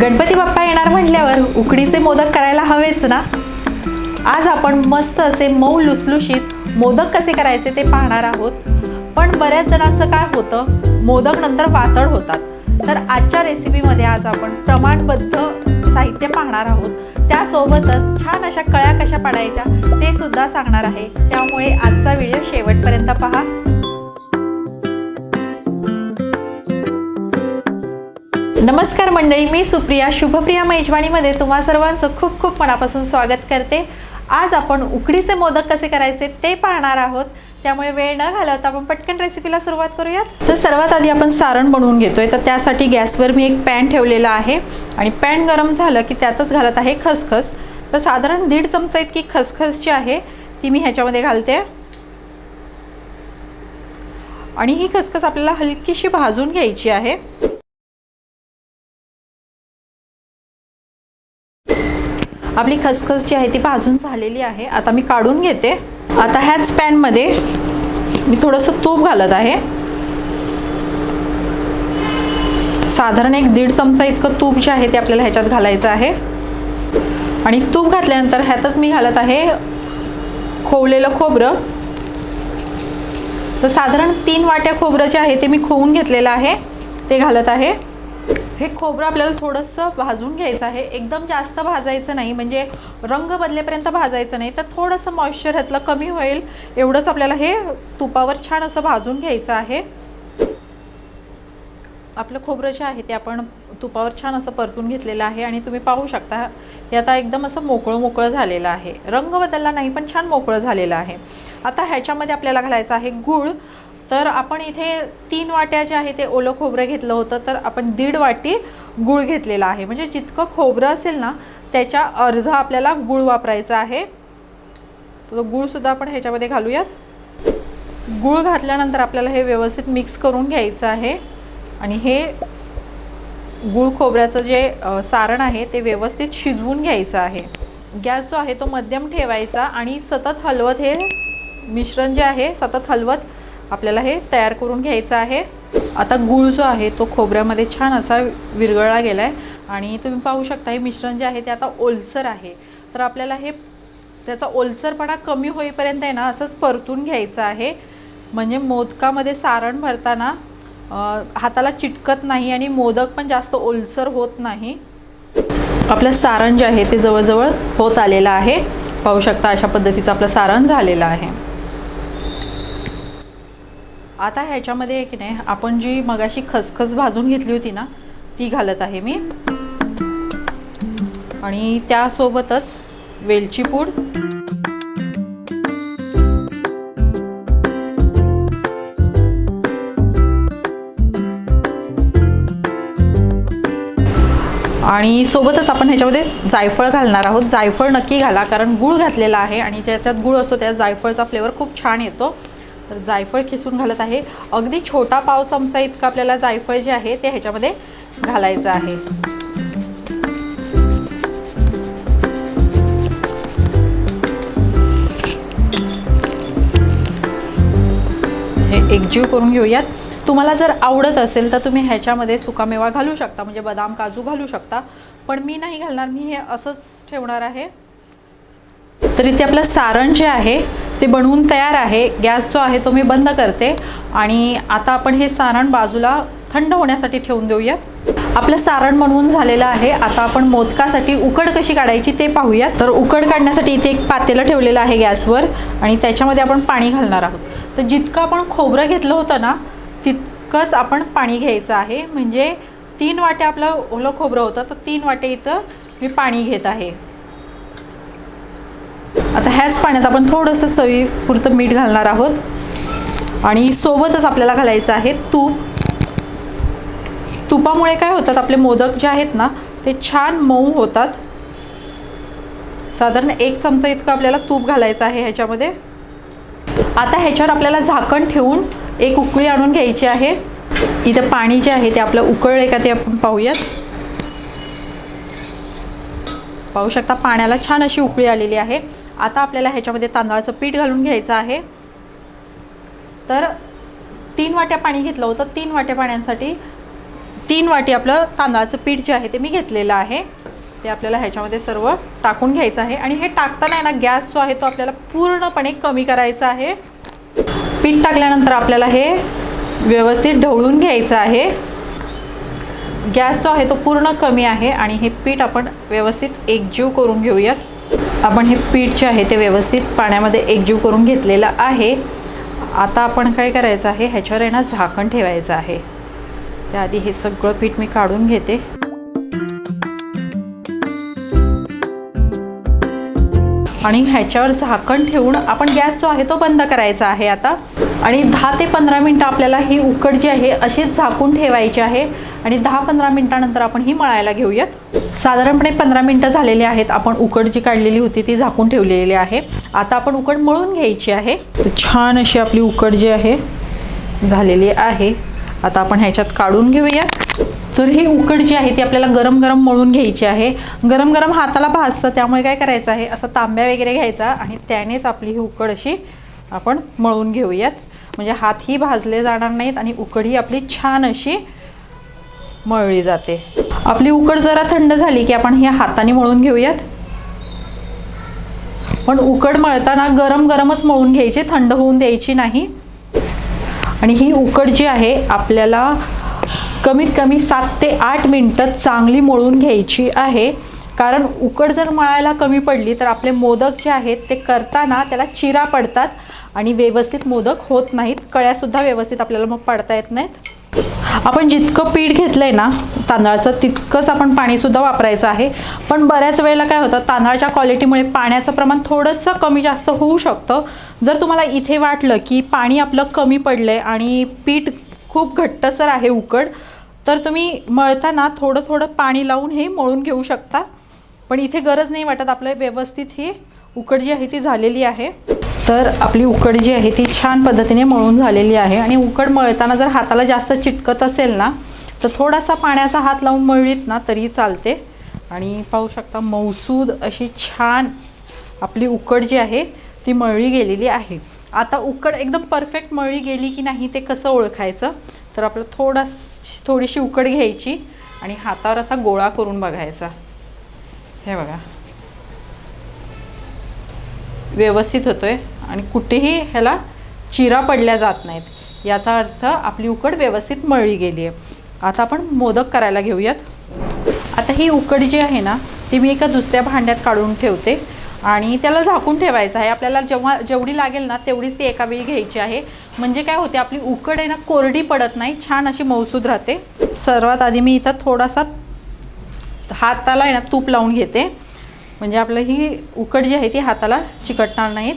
गणपती बाप्पा येणार म्हटल्यावर उकडीचे मोदक करायला हवेच ना? आज आपण मस्त असे मऊ लुसलुशीत मोदक कसे करायचे ते पाहणार आहोत. पण बऱ्याच जणांचं काय होतं? मोदक नंतर वातड होतात. तर आजच्या रेसिपीमध्ये आज आपण प्रमाणबद्ध साहित्य पाहणार आहोत. त्यासोबतच छान अशा कळ्या कशा पाडायच्या ते सुद्धा सांगणार आहे. त्यामुळे आजचा व्हिडिओ शेवटपर्यंत पहा. नमस्कार मंडळी मी सुप्रिया. शुभप्रिया मेजवानीमध्ये तुम्हा सर्वांचं खूप खूप मनापासून स्वागत करते. आज आपण उकडीचे मोदक कसे करायचे ते पाहणार आहोत. त्यामुळे वेळ न घालवता आपण पटकन रेसिपीला सुरुवात करूयात. तर सर्वात आधी आपण सारण बनवून घेतोय. तर त्यासाठी गॅसवर मी एक पॅन ठेवलेला आहे आणि पॅन गरम झालं की त्यातच घालत आहे खसखस. तर साधारण दीड चमचा इतकी खसखस जी आहे ती मी ह्याच्यामध्ये घालते. आणि ही खसखस आपल्याला हलकीशी भाजून घ्यायची आहे. आपली खसखस जी आहे ती भाजून झालेली आहे. आता मी काढून घेते. आता ह्याच पॅनमध्ये मी थोडंसं तूप घालत आहे. साधारण एक दीड चमचा इतकं तूप जे आहे ते आपल्याला ह्याच्यात घालायचं आहे. आणि तूप घातल्यानंतर ह्यातच मी घालत आहे खोवलेलं खोबरं. तर साधारण तीन वाट्या खोबरं जे आहे ते मी खोवून घेतलेलं आहे. ते घालत आहे. हे खोबरं आपल्याला थोडंसं भाजून घ्यायचं आहे. एकदम जास्त भाजायचं नाही. म्हणजे रंग बदलेपर्यंत भाजायचं नाही. तर थोडंसं मॉइश्चर ह्यातलं कमी होईल. एवढंच आपल्याला हे तुपावर छान असं भाजून घ्यायचं आहे. आपलं खोबरं जे आहे ते आपण तुपावर छान असं परतून घेतलेलं आहे. आणि तुम्ही पाहू शकता हे आता एकदम असं मोकळं मोकळं झालेलं आहे. रंग बदलला नाही पण छान मोकळं झालेलं आहे. आता ह्याच्यामध्ये आपल्याला घालायचं आहे गूळ. तर आपण इथे तीन वाट्या जे आहे ते ओलं खोबरं घेतलं होतं तर आपण दीड वाटी गूळ घेतलेला आहे. म्हणजे जितकं खोबरं असेल ना त्याच्या अर्ध आपल्याला गूळ वापरायचा आहे. तर गूळसुद्धा आपण ह्याच्यामध्ये घालूयात. गूळ घातल्यानंतर आपल्याला हे व्यवस्थित मिक्स करून घ्यायचं आहे. आणि हे गूळ खोबऱ्याचं जे सारण आहे ते व्यवस्थित शिजवून घ्यायचं आहे. गॅस जो आहे तो मध्यम ठेवायचा आणि सतत हलवत हे मिश्रण जे आहे सतत हलवत आपल्याला हे तयार करून घ्यायचं आहे. आता गूळ जो आहे तो खोबऱ्यामध्ये छान असा विरघळला गेला आहे आणि तुम्ही पाहू शकता हे मिश्रण जे आहे ते आता ओलसर आहे. तर आपल्याला हे त्याचा ओलसरपणा कमी होईपर्यंत आहे ना असंच परतून घ्यायचं आहे. म्हणजे मोदकामध्ये सारण भरताना हाताला चिटकत नाही आणि मोदक पण जास्त ओलसर होत नाही. आपलं सारण जे आहे ते जवळजवळ होत आलेलं आहे. पाहू शकता अशा पद्धतीचं आपलं सारण झालेलं आहे. आता ह्याच्यामध्ये की नाही आपण जी मगाशी खसखस भाजून घेतली होती ना ती घालत आहे मी. आणि त्यासोबतच वेलची पूड. आणि सोबतच आपण ह्याच्यामध्ये जायफळ घालणार आहोत. जायफळ नक्की घाला कारण गूळ घातलेला आहे आणि ज्याच्यात गूळ असतो त्यात जायफळचा फ्लेवर खूप छान येतो. तर जायफळ खिसून घालत आहे. अगदी छोटा पाव चमचा इतकं आपल्याला जायफळ जे आहे ते ह्याच्यामध्ये घालायचं आहे. हे एकजीव करून घेऊयात. तुम्हाला जर आवडत असेल तर तुम्ही ह्याच्यामध्ये सुकामेवा घालू शकता म्हणजे बदाम काजू घालू शकता. पण मी नाही घालणार मी हे असंच ठेवणार आहे. तर इथे आपलं सारण जे आहे ते बनवून तयार आहे. गॅस जो आहे तो मी बंद करते. आणि आता आपण हे सारण बाजूला थंड होण्यासाठी ठेवून देऊयात. आपलं सारण बनवून झालेलं आहे. आता आपण मोदकासाठी उकड कशी काढायची ते पाहूयात. तर उकड काढण्यासाठी इथे एक पातेलं ठेवलेलं आहे गॅसवर. आणि त्याच्यामध्ये आपण पाणी घालणार आहोत. तर जितकं आपण खोबरं घेतलं होतं ना तितकंच आपण पाणी घ्यायचं आहे. म्हणजे तीन वाटे आपलं ओलं खोबरं होतं तर तीन वाटे इथं मी पाणी घेत आहे. आता ह्याच पाण्यात आपण थोडंसं चवीपुरतं मीठ घालणार आहोत. आणि सोबतच आपल्याला घालायचं आहे तूप. तुपामुळे काय होतात आपले मोदक जे आहेत ना ते छान मऊ होतात. साधारण एक चमचा इतकं आपल्याला तूप घालायचं आहे ह्याच्यामध्ये. आता ह्याच्यावर आपल्याला झाकण ठेवून एक उकळी आणून घ्यायची आहे. इथं पाणी जे आहे ते आपलं उकळलं का ते आपण पाहूयात. पाहू शकता पाण्याला छान अशी उकळी आलेली आहे. आता आपल्याला ह्याच्यामध्ये तांदळाचं पीठ घालून घ्यायचं आहे. तर तीन वाट्या पाणी घेतलं होतं. तीन वाट्या पाण्यासाठी तीन वाटी आपलं तांदळाचं पीठ जे आहे ते मी घेतलेलं आहे. ते आपल्याला ह्याच्यामध्ये सर्व टाकून घ्यायचं आहे. आणि हे टाकताना आहे ना गॅस जो आहे तो आपल्याला पूर्णपणे कमी करायचा आहे. पीठ टाकल्यानंतर आपल्याला हे व्यवस्थित ढवळून घ्यायचं आहे. गॅस जो आहे तो पूर्ण कमी आहे आणि हे पीठ आपण व्यवस्थित एकजीव करून घेऊयात. आपण हे पीठ जे आहे ते व्यवस्थित पाण्यामध्ये एकजीव करून घेतलेलं आहे. आता आपण काय करायचं आहे? ह्याच्यावर आहे ना झाकण ठेवायचं आहे. त्याआधी हे सगळं पीठ मी काढून घेते. आणि ह्याच्यावर झाकण ठेवून आपण गॅस जो आहे तो बंद करायचा आहे आता. आणि दहा ते पंधरा मिनटं आपल्याला ही उकड जी आहे अशीच झाकून ठेवायची आहे. आणि दहा पंधरा मिनटानंतर आपण ही मळायला घेऊयात. साधारणपणे पंधरा मिनटं झालेली आहेत. आपण उकड जी काढलेली होती ती झाकून ठेवलेली आहे. आता आपण उकड मळून घ्यायची आहे. छान अशी आपली उकड जी आहे झालेली आहे. आता आपण ह्याच्यात काढून घेऊया तर ही उकड जी आहे ती आपल्याला गरम गरम मळून घ्यायची आहे. गरम गरम हाताला भाजतं त्यामुळे काय करायचं आहे? असं तांब्या वगैरे घ्यायचा आणि त्यानेच आपली ही उकड अशी आपण मळून घेऊयात. म्हणजे हातही भाजले जाणार नाहीत आणि उकड ही आपली छान अशी मळली जाते. आपली उकड जरा थंड झाली की आपण हे हाताने मळून घेऊयात. पण उकड मळताना गरम गरमच मळून घ्यायची थंड होऊन द्यायची नाही. आणि ही उकड जी आहे आपल्याला कमीत कमी सात ते आठ मिनटं चांगली मळून घ्यायची आहे. कारण उकड जर मळायला कमी पडली तर आपले मोदक जे आहेत ते करताना त्याला चिरा पडतात आणि व्यवस्थित मोदक होत नाहीत. कळ्यासुद्धा व्यवस्थित आपल्याला मग पाडता येत नाहीत. आपण जितकं पीठ घेतलं आहे ना तांदळाचं तितकंच आपण पाणीसुद्धा वापरायचं आहे. पण बऱ्याच वेळेला काय होतं तांदळाच्या क्वालिटीमुळे पाण्याचं प्रमाण थोडंसं कमी जास्त होऊ शकतं. जर तुम्हाला इथे वाटलं की पाणी आपलं कमी पडलं आहे आणि पीठ खूप घट्टसर आहे उकड तर तुम्ही मळताना थोडं थोडं पाणी लावून हे मळून घेऊ शकता. पण इथे गरज नाही वाटत आपलं व्यवस्थित ही उकड जी आहे ती झालेली आहे. तर आपली उकड जी आहे ती छान पद्धतीने मळून झालेली आहे. आणि उकड मळताना जर हाताला जास्त चिटकत असेल ना तर थोडासा पाण्याचा हात लावून मळलीत ना तरी चालते. आणि पाहू शकता मौसूद अशी छान आपली उकड जी आहे ती मळली गेलेली आहे. आता उकड एकदम परफेक्ट मळली गेली की नाही ते कसं ओळखायचं? तर आपलं थोडा थोडीशी उकड घ्यायची आणि हातावर असा गोळा करून बघायचा. हे बघा. व्यवस्थित होतोय. आणि कुठेही ह्याला चिरा पडल्या जात नाहीत. याचा अर्थ आपली उकड व्यवस्थित मळली गेली आहे आता आपण मोदक करायला घेऊयात. आता ही उकड जी आहे ना ती मी एका दुसऱ्या भांड्यात काढून ठेवते. आणि त्याला झाकून ठेवायचं आहे. आपल्याला जेव्हा जेवढी लागेल ना तेवढीच ती एका वेळी घ्यायची आहे. म्हणजे काय होते आपली उकड आहे ना कोरडी पडत नाही. छान अशी मौसूद राहते. सर्वात आधी मी इथं थोडासा हाताला आहे ना तूप लावून घेते. म्हणजे आपलं ही उकड जी आहे ती हाताला चिकटणार नाहीत.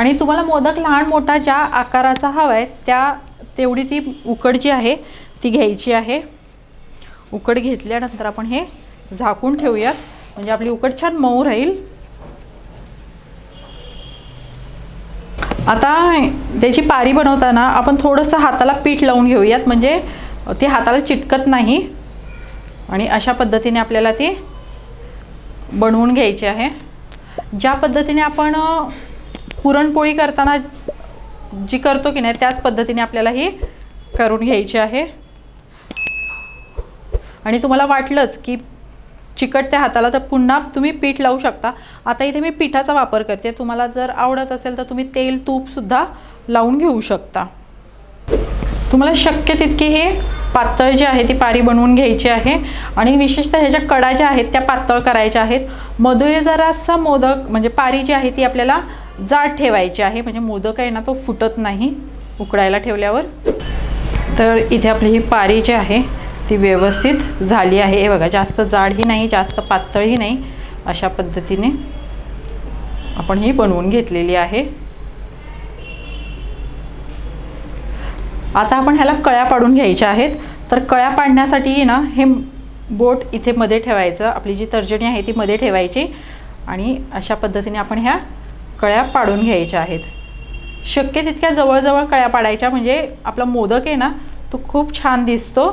आणि तुम्हाला मोदक लहान मोठा ज्या आकाराचा हवा आहे त्या तेवढी ती उकड जी आहे ती घ्यायची आहे. उकड घेतल्यानंतर आपण हे झाकून ठेवूयात. म्हणजे आपली उकड छान मऊ राहील. आता त्याची पारी बनवताना आपण थोडंसं हाताला पीठ लावून घेऊयात. म्हणजे ती हाताला चिटकत नाही. आणि अशा पद्धतीने आपल्याला ती बनवून घ्यायची आहे. ज्या पद्धतीने आपण पुरणपोळी करताना जी करतो की नाही त्याच पद्धतीने आपल्याला ही करून घ्यायची आहे. आणि तुम्हाला वाटलंच की चिकट त्या हाताला तर पुन्हा तुम्ही पीठ लावू शकता. आता इथे मी पिठाचा वापर करते. तुम्हाला जर आवडत असेल तर तुम्ही तेल तूपसुद्धा लावून घेऊ शकता. तुम्हाला शक्य तितकी हे पातळ जी आहे ती पारी बनवून घ्यायची आहे. आणि विशेषतः ह्याच्या कडा ज्या आहेत त्या पातळ करायच्या आहेत. मध्ये जरासा मोदक म्हणजे पारी जी आहे ती आपल्याला जाड ठेवायची आहे म्हणजे मोदक आहे ना तो फुटत नाही उकडायला ठेवल्यावर. तर इथे आपली ही पारी जी आहे ती व्यवस्थित झाली आहे. हे बघा जास्त जाडही नाही जास्त पातळही नाही अशा पद्धतीने आपण ही बनवून घेतलेली आहे. आता आपण ह्याला कळ्या पाडून घ्यायच्या आहेत. तर कळ्या पाडण्यासाठी ना हे बोट इथे मध्ये ठेवायचं. आपली जी तर्जनी आहे ती मध्ये ठेवायची. आणि अशा पद्धतीने आपण ह्या कळ्या पाडून घ्यायच्या आहेत. शक्य तितक्या जवळजवळ कळ्या पाडायच्या म्हणजे आपला मोदक आहे ना तो खूप छान दिसतो.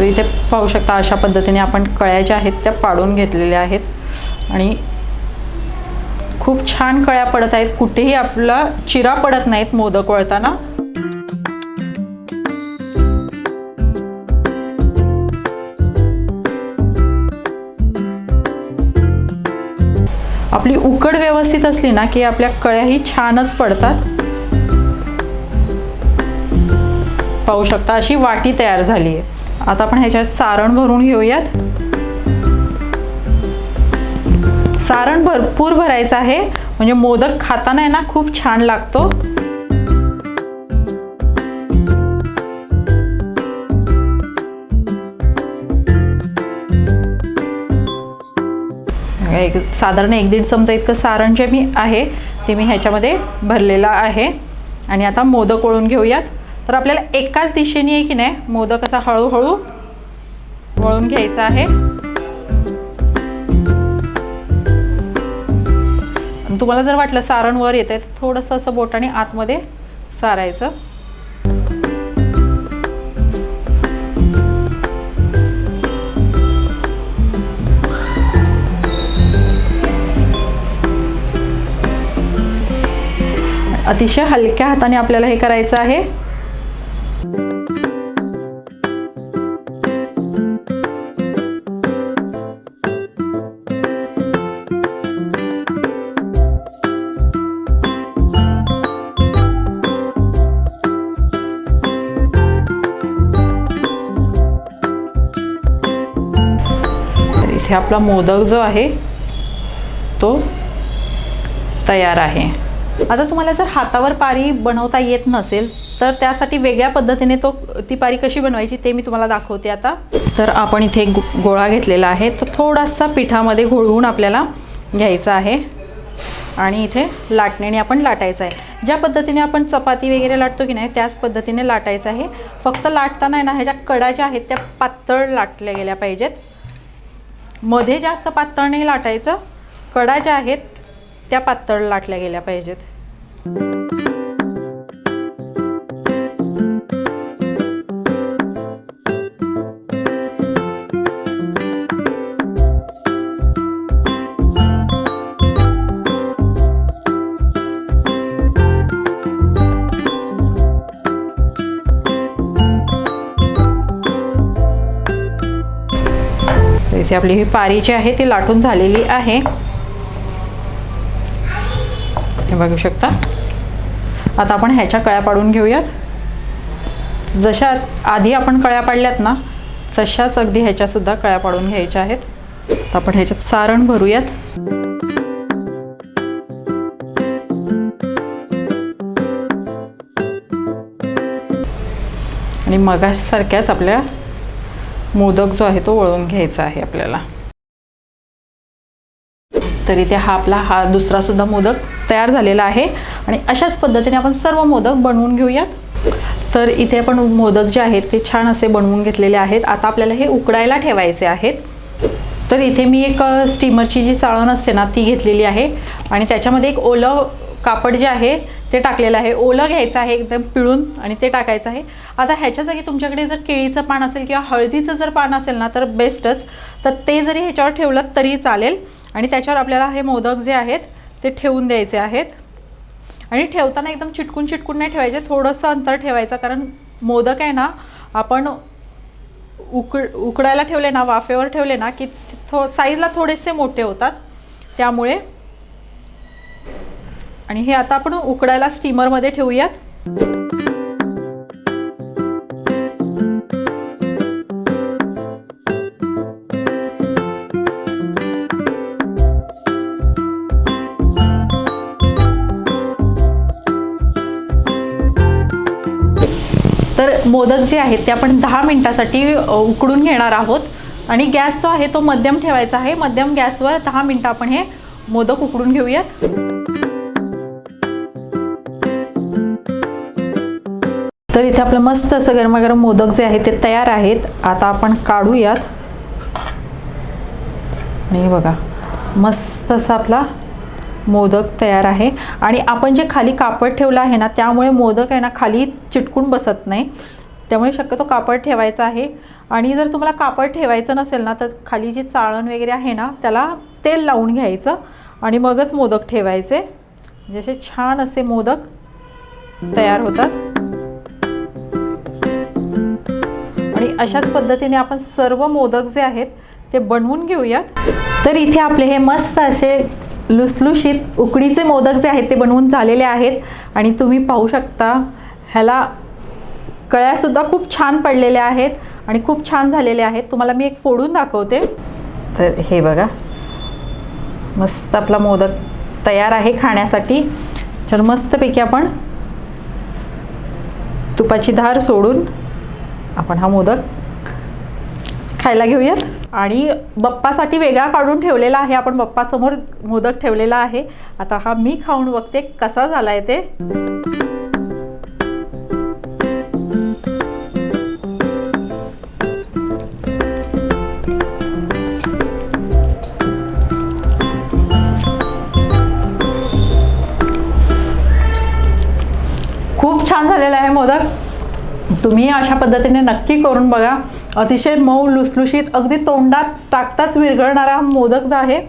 इथे पाहू शकता अशा पद्धतीने आपण कळ्या ज्या आहेत त्या पाडून घेतलेल्या आहेत. आणि खूप छान कळ्या पडत आहेत. कुठेही आपला चिरा पडत नाहीत मोदक वळताना. आपली उकड व्यवस्थित असली ना की आपल्या कळ्याही छानच पडतात. पाहू शकता अशी वाटी तयार झाली आहे आता आपण ह्याच्यात सारण भरून घेऊयात. सारण भरपूर भरायचं आहे. म्हणजे मोदक खाताना आहे ना खूप छान लागतो. एक साधारण एक दीड चमचा इतकं सारण जे मी आहे ते मी ह्याच्यामध्ये भरलेलं आहे. आणि आता मोदक ओळून घेऊयात. तर आपल्याला एकाच दिशेने आहे की नाही मोदक असा हळूहळू वळून घ्यायचा आहे. आणि तुम्हाला जर वाटलं सारण वर येत आहे तर थोडंसं असं बोटाने आतमध्ये सारायचं. अतिशय हलक्या हाताने आपल्याला हे करायचं आहे. आपला मोदक जो आहे तो तयार आहे. आता तुम्हाला जर हातावर पारी बनवता येत नसेल तर त्यासाठी वेगळ्या पद्धतीने तो ती पारी कशी बनवायची ते मी तुम्हाला दाखवते आता. तर आपण इथे गो गोळा घेतलेला आहे. तो थोडासा पिठामध्ये घोळवून आपल्याला घ्यायचा आहे. आणि इथे लाटण्याने आपण लाटायचं आहे. ज्या पद्धतीने आपण चपाती वगैरे लाटतो की नाही त्याच पद्धतीने लाटायचं आहे. फक्त लाटताना आहे ना ह्याच्या कडा ज्या आहेत त्या पातळ लाटल्या गेल्या पाहिजेत. मध्ये जास्त पातळ नाही लाटायचं. कडा ज्या आहेत त्या पातळ लाटल्या गेल्या पाहिजेत. इथे आपली ही पारी जी आहे ती लाटून झालेली आहे. हे बघू शकता. आता आपण ह्याच्या कळ्या पाडून घेऊयात. जशा आधी आपण कळ्या पाडल्यात ना तशाच अगदी ह्याच्यासुद्धा कळ्या पाडून घ्यायच्या आहेत. तर आपण ह्याच्यात सारण भरूयात. आणि मगासारख्याच आपल्या मोदक जो आहे तो वळून घ्यायचा आहे आपल्याला. तर इथे हा आपला हा दुसरा सुद्धा मोदक तयार झालेला आहे. आणि अशाच पद्धतीने आपण सर्व मोदक बनवून घेऊयात. तर इथे आपण मोदक जे आहेत ते छान असे बनवून घेतलेले आहेत. आता आपल्याला हे उकडायला ठेवायचे आहेत. तर इथे मी एक स्टीमरची जी चाळण असते ना ती घेतलेली आहे. आणि त्याच्यामध्ये एक ओलं कापड जे आहे ते टाकलेलं आहे. ओलं घ्यायचं आहे एकदम पिळून आणि ते टाकायचं आहे. आता ह्याच्या जागी तुमच्याकडे जर केळीचं पान असेल किंवा हळदीचं जर पान असेल ना तर बेस्टच. तर ते जरी ह्याच्यावर ठेवलं तरी चालेल. आणि त्याच्यावर आपल्याला हे मोदक जे आहेत ते ठेवून द्यायचे आहेत. आणि ठेवताना एकदम चिटकून चिटकून नाही ठेवायचे थोडंसं अंतर ठेवायचं. कारण मोदक आहे ना आपण उकड उकडायला ठेवले ना वाफेवर ठेवले ना की थो साईजला थोडेसे मोठे होतात. त्यामुळे आणि हे आता आपण उकडायला स्टीमरमध्ये ठेवूयात. तर मोदक जे आहेत ते आपण दहा मिनटासाठी उकडून घेणार आहोत. आणि गॅस जो आहे तो मध्यम ठेवायचा आहे. मध्यम गॅसवर दहा मिनटं आपण हे मोदक उकडून घेऊयात. तर इथे आपलं मस्त असं गरमागरम मोदक जे आहे ते तयार आहेत. आता आपण काढूयात. आणि बघा मस्त असा आपला मोदक तयार आहे. आणि आपण जे खाली कापड ठेवलं आहे ना त्यामुळे मोदक आहे ना खाली चिटकून बसत नाही. त्यामुळे शक्यतो कापड ठेवायचं आहे. आणि जर तुम्हाला कापड ठेवायचं नसेल ना तर खाली जी चाळण वगैरे आहे ना त्याला तेल लावून घ्यायचं. आणि मगच मोदक ठेवायचे. म्हणजे असे छान असे मोदक तयार होतात. अशाच पद्धतीने आपण सर्व मोदक जे आहेत ते बनवून घेऊयात. तर इथे आपले हे मस्त असे लुसलुशीत उकडीचे मोदक जे आहेत ते बनवून झालेले आहेत. आणि तुम्ही पाहू शकता ह्याला कळ्यासुद्धा खूप छान पडलेल्या आहेत आणि खूप छान झालेले आहेत. तुम्हाला मी एक फोडून दाखवते. तर हे बघा मस्त आपला मोदक तयार आहे खाण्यासाठी. तर मस्तपैकी आपण तुपाची धार सोडून आपण हा मोदक खायला घेऊयात. आणि बप्पासाठी वेगळा काढून ठेवलेला आहे. आपण बप्पासमोर मोदक ठेवलेला आहे. आता हा मी खाऊन बघते कसा झाला आहे ते. खूप छान झालेला आहे मोदक. तुम्ही अशा पद्धतीने नक्की करून बघा. अतिशय मऊ लुसलुशीत अगदी तोंडात टाकताच विरघळणारा हा मोदक जो आहे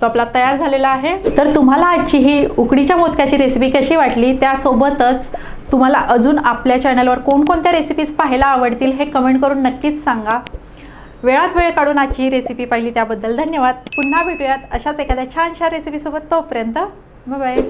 तो आपला तयार झालेला आहे. तर तुम्हाला आजची ही उकडीच्या मोदकाची रेसिपी कशी वाटली? त्यासोबतच तुम्हाला अजून आपल्या चॅनलवर कोणकोणत्या रेसिपीज पाहायला आवडतील हे कमेंट करून नक्कीच सांगा. वेळात वेळ काढून आजची ही रेसिपी पाहिली त्याबद्दल धन्यवाद. पुन्हा भेटूयात अशाच एखाद्या छानशा रेसिपीसोबत तोपर्यंत बाय